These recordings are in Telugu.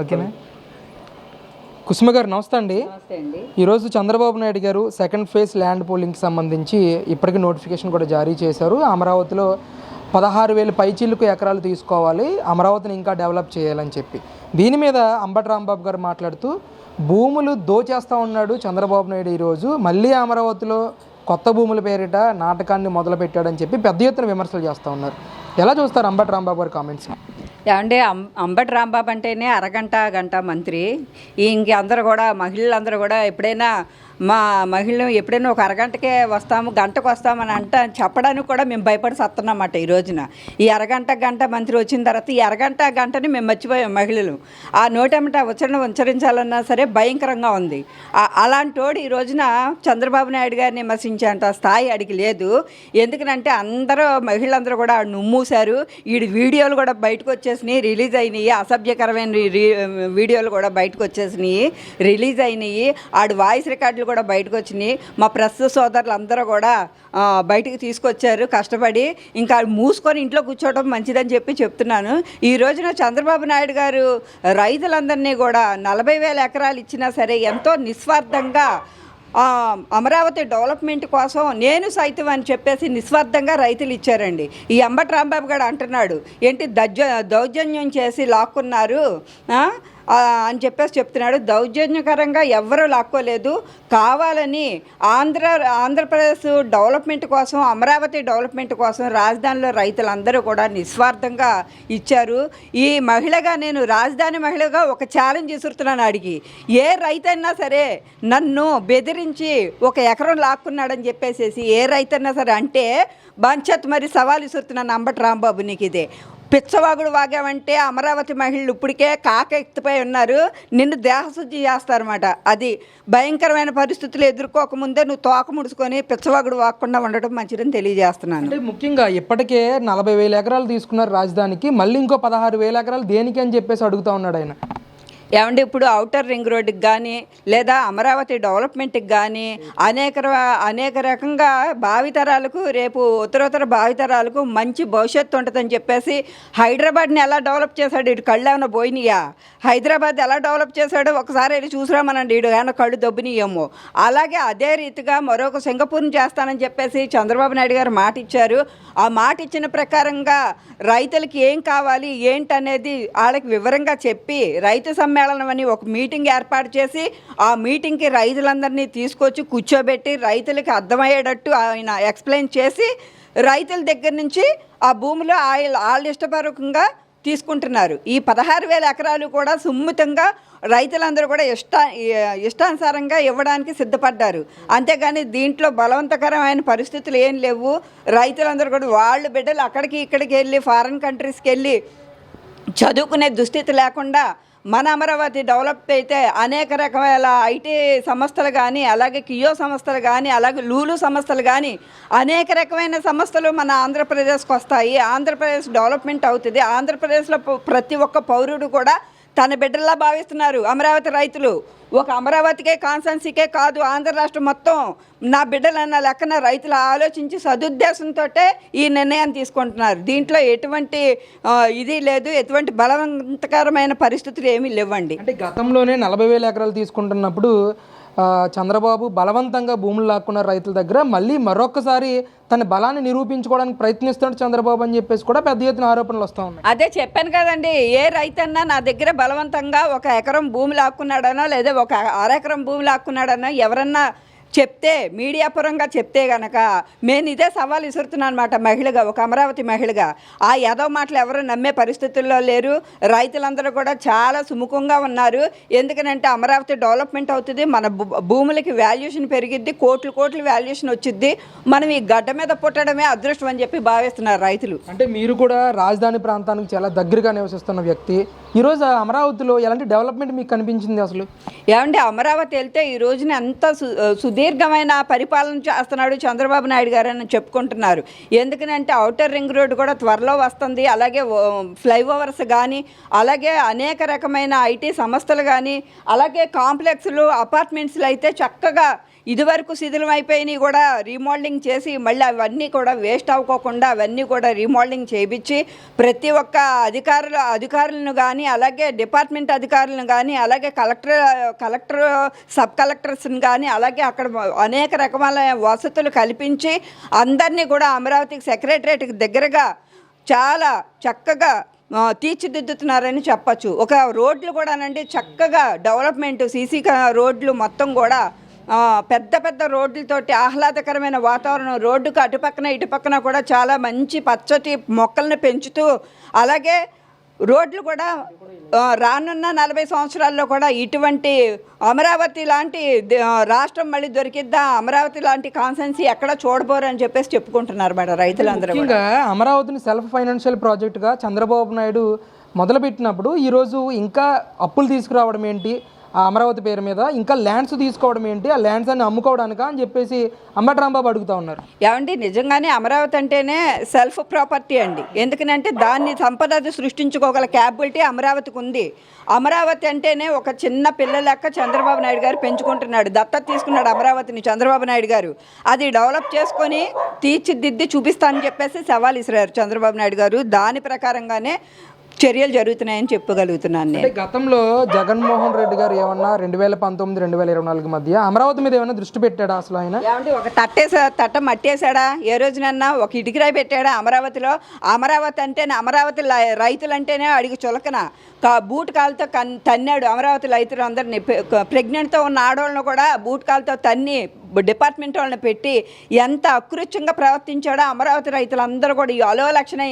ఓకేనా? కుసుమ గారు నమస్తే అండి. ఈరోజు చంద్రబాబు నాయుడు గారు సెకండ్ ఫేజ్ ల్యాండ్ పోలింగ్కి సంబంధించి ఇప్పటికీ నోటిఫికేషన్ కూడా జారీ చేశారు. అమరావతిలో పదహారు వేల పైచీలకు ఎకరాలు తీసుకోవాలి. అమరావతిని ఇంకా డెవలప్ చేయాలని చెప్పి. దీని మీద అంబటి రాంబాబు గారు మాట్లాడుతూ భూములు దోచేస్తూ ఉన్నాడు చంద్రబాబు నాయుడు ఈరోజు మళ్ళీ అమరావతిలో కొత్త భూముల పేరిట నాటకాన్ని మొదలుపెట్టాడని చెప్పి పెద్ద ఎత్తున విమర్శలు చేస్తూ ఉన్నారు. ఎలా చూస్తారు అంబటి రాంబాబు గారి కామెంట్స్ ఏమంటే అంబటి రాంబాబు అంటేనే అరగంట గంట మంత్రి. ఇంక అందరూ కూడా మహిళలందరూ కూడా ఎప్పుడైనా మా మహిళలు ఎప్పుడైనా ఒక అరగంటకే వస్తాము గంటకు వస్తామని అంట చెప్పడానికి కూడా మేము భయపడి సత్తున్నామాట ఈ రోజున. ఈ అరగంట గంట మంత్రి వచ్చిన తర్వాత ఈ అరగంట గంటని మేము మర్చిపోయాం మహిళలు. ఆ నోటమిట ఉచ్చరణ ఉచ్చరించాలన్నా సరే భయంకరంగా ఉంది. అలాంటోడు ఈ రోజున చంద్రబాబు నాయుడు గారిని విమర్శించేంత స్థాయి అడిగి లేదు. ఎందుకనంటే అందరూ మహిళలందరూ కూడా ఆడు నుమ్మూశారు. వీడి వీడియోలు కూడా బయటకు వచ్చేసినాయి రిలీజ్ అయినాయి. అసభ్యకరమైన రి- వీడియోలు కూడా బయటకు వచ్చేసినాయి రిలీజ్ అయినాయి. ఆడు వాయిస్ రికార్డులు కూడా బయటకు వచ్చినాయి. మా ప్రస్తుత సోదరులు అందరూ కూడా బయటికి తీసుకొచ్చారు కష్టపడి. ఇంకా మూసుకొని ఇంట్లో కూర్చోవడం మంచిదని చెప్పి చెప్తున్నాను. ఈ రోజున చంద్రబాబు నాయుడు గారు రైతులందరినీ కూడా నలభై వేల ఎకరాలు ఇచ్చినా సరే ఎంతో నిస్వార్థంగా అమరావతి డెవలప్మెంట్ కోసం నేను సైతం అని చెప్పేసి నిస్వార్థంగా రైతులు ఇచ్చారండి. ఈ అంబటి రాంబాబు గారు అంటున్నాడు ఏంటి దౌర్జ దౌర్జన్యం చేసి లాక్కున్నారు అని చెప్పేసి చెప్తున్నాడు. దౌర్జన్యకరంగా ఎవ్వరూ లాక్కోలేదు. కావాలని ఆంధ్ర ఆంధ్రప్రదేశ్ డెవలప్మెంట్ కోసం అమరావతి డెవలప్మెంట్ కోసం రాజధానిలో రైతులందరూ కూడా నిస్వార్థంగా ఇచ్చారు. ఈ మహిళగా నేను రాజధాని మహిళగా ఒక ఛాలెంజ్ విసురుతున్నాను అడిగి. ఏ రైతైనా సరే నన్ను బెదిరించి ఒక ఎకరం లాక్కున్నాడని చెప్పేసేసి ఏ రైతైనా సరే అంటే బంచత్ మరి సవాల్ విసురుతున్నాను అంబటి రాంబాబు నీకు ఇదే. పిచ్చవాగుడు వాగావంటే అమరావతి మహిళలు ఇప్పటికే కాక ఎత్తిపోయి ఉన్నారు. నిన్ను దేహశుద్ధి చేస్తారన్నమాట. అది భయంకరమైన పరిస్థితులు ఎదుర్కోకముందే నువ్వు తోక ముడుచుకొని పిచ్చవాగుడు వాగకుండా ఉండటం మంచిదని తెలియజేస్తున్నాను. అంటే ముఖ్యంగా ఇప్పటికే నలభై వేల ఎకరాలు తీసుకున్నారు రాజధానికి మళ్ళీ ఇంకో పదహారు వేల ఎకరాలు దేనికి అని చెప్పేసి అడుగుతా ఉన్నాడు ఆయన. ఏమంటే ఇప్పుడు అవుటర్ రింగ్ రోడ్డుకి కానీ లేదా అమరావతి డెవలప్మెంట్కి కానీ అనేక అనేక రకంగా భావితరాలకు రేపు ఉత్తరోత్తర భావితరాలకు మంచి భవిష్యత్తు ఉంటుందని చెప్పేసి హైదరాబాద్ని ఎలా డెవలప్ చేశాడు? ఇటు కళ్ళు ఏమైనా పోయినాయా? హైదరాబాద్ ఎలా డెవలప్ చేశాడో ఒకసారి వెళ్ళి చూసిరామనండి. ఇటు ఏమైనా కళ్ళు దొబ్బినాయేమో. అలాగే అదే రీతిగా మరొక సింగపూర్ని చేస్తానని చెప్పేసి చంద్రబాబు నాయుడు గారు మాట ఇచ్చారు. ఆ మాట ఇచ్చిన ప్రకారంగా రైతులకి ఏం కావాలి ఏంటనేది వాళ్ళకి వివరంగా చెప్పి రైతు సమ్మేళనం అని ఒక మీటింగ్ ఏర్పాటు చేసి ఆ మీటింగ్కి రైతులందరినీ తీసుకొచ్చి కూర్చోబెట్టి రైతులకి అర్థమయ్యేటట్టు ఆయన ఎక్స్ప్లెయిన్ చేసి రైతుల దగ్గర నుంచి ఆ భూమిలో ఆయన వాళ్ళ ఇష్టపూర్వకంగా తీసుకుంటున్నారు. ఈ పదహారు వేల ఎకరాలు కూడా సున్నితంగా రైతులందరూ కూడా ఇష్ట ఇష్టానుసారంగా ఇవ్వడానికి సిద్ధపడ్డారు. అంతేగాని దీంట్లో బలవంతకరమైన పరిస్థితులు ఏం లేవు. రైతులందరూ కూడా వాళ్ళు బిడ్డలు అక్కడికి ఇక్కడికి వెళ్ళి ఫారిన్ కంట్రీస్కి వెళ్ళి చదువుకునే దుస్థితి లేకుండా మన అమరావతి డెవలప్ అయితే అనేక రకమైన ఐటీ సంస్థలు కానీ అలాగే కియో సంస్థలు కానీ అలాగే లూలు సంస్థలు కానీ అనేక రకమైన సంస్థలు మన ఆంధ్రప్రదేశ్కి వస్తాయి. ఆంధ్రప్రదేశ్ డెవలప్మెంట్ అవుతుంది. ఆంధ్రప్రదేశ్లో ప్రతి ఒక్క పౌరుడు కూడా తన బిడ్డల్లా భావిస్తున్నారు అమరావతి రైతులు. ఒక అమరావతికే కాన్సెన్సీకే కాదు ఆంధ్ర రాష్ట్రం మొత్తం నా బిడ్డలన్న లెక్కన రైతులు ఆలోచించి సదుద్దేశంతో ఈ నిర్ణయం తీసుకుంటున్నారు. దీంట్లో ఎటువంటి ఇది లేదు ఎటువంటి బలవంతకరమైన పరిస్థితులు ఏమీ లేవండి. అంటే గతంలోనే నలభై వేల ఎకరాలు తీసుకుంటున్నప్పుడు చంద్రబాబు బలవంతంగా భూములు లాక్కున్న రైతుల దగ్గర మళ్ళీ మరొకసారి తన బలాన్ని నిరూపించుకోవడానికి ప్రయత్నిస్తున్నాడు చంద్రబాబు అని చెప్పేసి కూడా పెద్ద ఎత్తున ఆరోపణలు వస్తూ ఉన్నాయి. అదే చెప్పాను కదండి ఏ రైతన్నా నా దగ్గర బలవంతంగా ఒక ఎకరం భూమి లాక్కున్నాడనో లేదా ఒక అరెకరం భూమి లాక్కున్నాడనో ఎవరన్నా చెప్తే మీడియా పరంగా చెప్తే గనక నేను ఇదే సవాల్ విసురుతున్నాను అనమాట మహిళగా ఒక అమరావతి మహిళగా. ఆ యాదవ్ మాటలు ఎవరు నమ్మే పరిస్థితుల్లో లేరు. రైతులందరూ కూడా చాలా సుముఖంగా ఉన్నారు. ఎందుకనంటే అమరావతి డెవలప్మెంట్ అవుతుంది. మన భూ- భూములకి వాల్యుయేషన్ పెరిగిద్ది. కోట్లు కోట్ల వాల్యుయేషన్ వచ్చిద్ది. మనం ఈ గడ్డ మీద పుట్టడమే అదృష్టం అని చెప్పి భావిస్తున్నారు రైతులు. అంటే మీరు కూడా రాజధాని ప్రాంతానికి చాలా దగ్గరగా నివసిస్తున్న వ్యక్తి. ఈరోజు అమరావతిలో ఎలాంటి డెవలప్మెంట్ మీకు కనిపించింది అసలు? ఏమంటే అమరావతి వెళ్తే ఈ రోజున ఎంత సు- సుదీర్ఘమైన పరిపాలన చేస్తున్నాడు చంద్రబాబు నాయుడు గారు అని చెప్పుకుంటున్నారు. ఎందుకనంటే అవుటర్ రింగ్ రోడ్ కూడా త్వరలో వస్తుంది. అలాగే ఫ్లైఓవర్స్ కానీ అలాగే అనేక రకమైన ఐటీ సంస్థలు కానీ అలాగే కాంప్లెక్స్లు అపార్ట్మెంట్స్లు అయితే చక్కగా ఇదివరకు శిథిలం అయిపోయినాయి కూడా రీమోల్డింగ్ చేసి మళ్ళీ అవన్నీ కూడా వేస్ట్ అవ్వకోకుండా అవన్నీ కూడా రీమోడలింగ్ చేయించి ప్రతి ఒక్క అధికారులు అధికారులను కానీ అలాగే డిపార్ట్మెంట్ అధికారులను కానీ అలాగే కలెక్టర్ కలెక్టర్ సబ్ కలెక్టర్స్ని కానీ అలాగే అక్కడ అనేక రకమైన వసతులు కల్పించి అందరినీ కూడా అమరావతికి సెక్రటరేట్కి దగ్గరగా చాలా చక్కగా తీర్చిదిద్దుతున్నారని చెప్పచ్చు. ఒక రోడ్లు కూడానండి చక్కగా డెవలప్మెంట్ సీసీ రోడ్లు మొత్తం కూడా పెద్ద పెద్ద రోడ్లతోటి ఆహ్లాదకరమైన వాతావరణం రోడ్డుకు అటుపక్కన ఇటుపక్కన కూడా చాలా మంచి పచ్చటి మొక్కలను పెంచుతూ అలాగే రోడ్లు కూడా రానున్న నలభై సంవత్సరాల్లో కూడా ఇటువంటి అమరావతి లాంటి రాష్ట్రం మళ్ళీ దొరికిద్దా? అమరావతి లాంటి కాన్సెన్సీ ఎక్కడ చూడబోరని చెప్పేసి చెప్పుకుంటున్నారు మేడం రైతులందరూ ముఖ్యంగా అమరావతిని సెల్ఫ్ ఫైనాన్షియల్ ప్రాజెక్టుగా చంద్రబాబు నాయుడు మొదలుపెట్టినప్పుడు ఈరోజు ఇంకా అప్పులు తీసుకురావడం ఏంటి? ఆ అమరావతి పేరు మీద ఇంకా ల్యాండ్స్ తీసుకోవడం ఏంటి? ఆ ల్యాండ్స్ అన్ని అమ్ముకోవడానికా అని చెప్పేసి అంబటరాంబాబు అడుగుతా ఉన్నారు. ఏమండి నిజంగానే అమరావతి అంటేనే సెల్ఫ్ ప్రాపర్టీ అండి. ఎందుకనంటే దాన్ని సంపద సృష్టించుకోగల క్యాపబిలిటీ అమరావతికి ఉంది. అమరావతి అంటేనే ఒక చిన్న పిల్ల లెక్క చంద్రబాబు నాయుడు గారు పెంచుకుంటున్నాడు. దత్తత తీసుకున్నాడు అమరావతిని చంద్రబాబు నాయుడు గారు. అది డెవలప్ చేసుకొని తీర్చిదిద్ది చూపిస్తానని చెప్పేసి సవాల్ ఇసిరారు చంద్రబాబు నాయుడు గారు. దాని ప్రకారంగానే చర్యలు జరుగుతున్నాయని చెప్పగలుగుతున్నాను నేను. గతంలో జగన్మోహన్ రెడ్డి గారు ఏమన్నా రెండు వేల పంతొమ్మిది రెండు వేల ఇరవై నాలుగు మధ్య అమరావతి మీద ఏమైనా దృష్టి పెట్టాడా అసలు ఆయన? ఏమంటే ఒక తట్టేసా తట్ట మట్టేశాడా? ఏ రోజునన్నా ఒక ఇటుకరాయి పెట్టాడా అమరావతిలో? అమరావతి అంటేనే అమరావతి రైతులంటేనే అడిగి చులకన. కా బూట్ కాలుతో కన్ తన్నాడు అమరావతి రైతులందరినీ. ప్రెగ్నెంట్తో ఉన్న ఆడవాళ్ళను కూడా బూట్ కాలుతో తన్ని డిపార్ట్మెంట్ వాళ్ళని పెట్టి ఎంత అకృత్యంగా ప్రవర్తించాడో అమరావతి రైతులందరూ కూడా ఈ అలో లక్షణ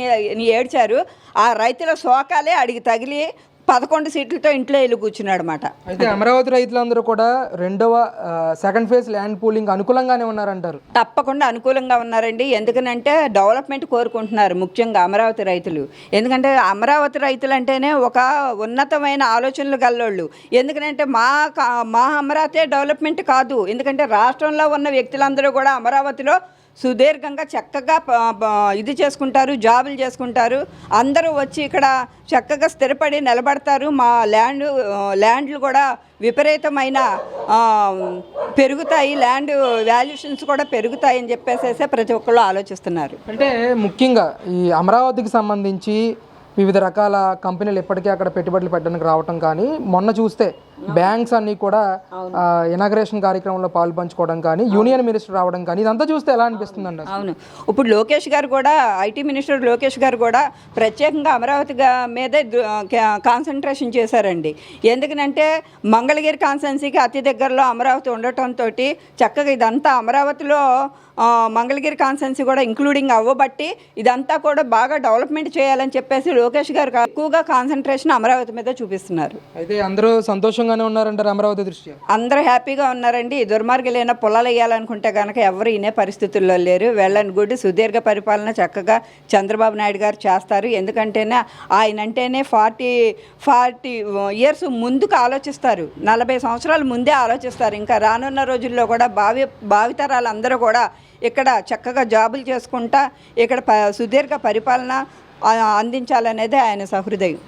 ఏడ్చారు. ఆ రైతుల శోకాలే అడిగి తగిలి పదకొండు సీట్లతో ఇంట్లో వెళ్ళి కూర్చున్నాడు అనమాట అయితే అమరావతి రైతులందరూ కూడా రెండవ సెకండ్ ఫేజ్ ల్యాండ్ పూలింగ్ అనుకూలంగానే ఉన్నారంటారు. తప్పకుండా అనుకూలంగా ఉన్నారండి. ఎందుకనంటే డెవలప్మెంట్ కోరుకుంటున్నారు ముఖ్యంగా అమరావతి రైతులు. ఎందుకంటే అమరావతి రైతులు అంటేనే ఒక ఉన్నతమైన ఆలోచనలు గల్లోళ్ళు. ఎందుకంటే మా కా- మా అమరావతి డెవలప్మెంట్ కాదు. ఎందుకంటే రాష్ట్రంలో ఉన్న వ్యక్తులందరూ కూడా అమరావతిలో సుదీర్ఘంగా చక్కగా ఇది చేసుకుంటారు జాబులు చేసుకుంటారు. అందరూ వచ్చి ఇక్కడ చక్కగా స్థిరపడి నిలబడతారు. మా ల్యాండ్ ల్యాండ్లు కూడా విపరీతమైన పెరుగుతాయి. ల్యాండ్ వాల్యుయేషన్స్ కూడా పెరుగుతాయి అని చెప్పేసేసి ప్రతి ఒక్కళ్ళు ఆలోచిస్తున్నారు. అంటే ముఖ్యంగా ఈ అమరావతికి సంబంధించి వివిధ రకాల కంపెనీలు ఇప్పటికే అక్కడ పెట్టుబడులు పెట్టడానికి రావటం కానీ మొన్న చూస్తే బ్యాంక్స్ అన్ని కూడా ఇనాగ్రేషన్ కార్యక్రమంలో పాలు పంచుకోవడం కానీ యూనియన్ మినిస్టర్ రావడం కానీ ఇదంతా చూస్తే ఎలా అనిపిస్తుందండి అసలు? అవును. ఇప్పుడు లోకేష్ గారు కూడా ఐటీ మినిస్టర్ లోకేష్ గారు కూడా ప్రత్యేకంగా అమరావతి మీదే కాన్సన్ట్రేషన్ చేశారండి. ఎందుకనంటే మంగళగిరి కాన్సెన్సీకి అతి దగ్గరలో అమరావతి ఉండటంతో చక్కగా ఇదంతా అమరావతిలో మంగళగిరి కాన్సెన్సీ కూడా ఇంక్లూడింగ్ అవ్వబట్టి ఇదంతా కూడా బాగా డెవలప్మెంట్ చేయాలని చెప్పేసి లోకేష్ గారు ఎక్కువగా కాన్సన్ట్రేషన్ అమరావతి మీద చూపిస్తున్నారు. అయితే అందరూ సంతోషంగానే ఉన్నారంటారు అమరావతి దృష్ట్యా? అందరూ హ్యాపీగా ఉన్నారండి. దుర్మార్గులైన పొలాలు వేయాలనుకుంటే కనుక ఎవరు ఇనే పరిస్థితుల్లో లేరు. వెళ్ళని గుడి సుదీర్ఘ పరిపాలన చక్కగా చంద్రబాబు నాయుడు గారు చేస్తారు. ఎందుకంటేనే ఆయన అంటేనే ఫార్టీ ఫార్టీ ఇయర్స్ ముందుకు ఆలోచిస్తారు. నలభై సంవత్సరాల ముందే ఆలోచిస్తారు. ఇంకా రానున్న రోజుల్లో కూడా భావి భావితరాలు అందరూ కూడా ఇక్కడ చక్కగా జాబులు చేసుకుంటా ఇక్కడ ప సుదీర్ఘ పరిపాలన అందించాలనేదే ఆయన సహృదయం.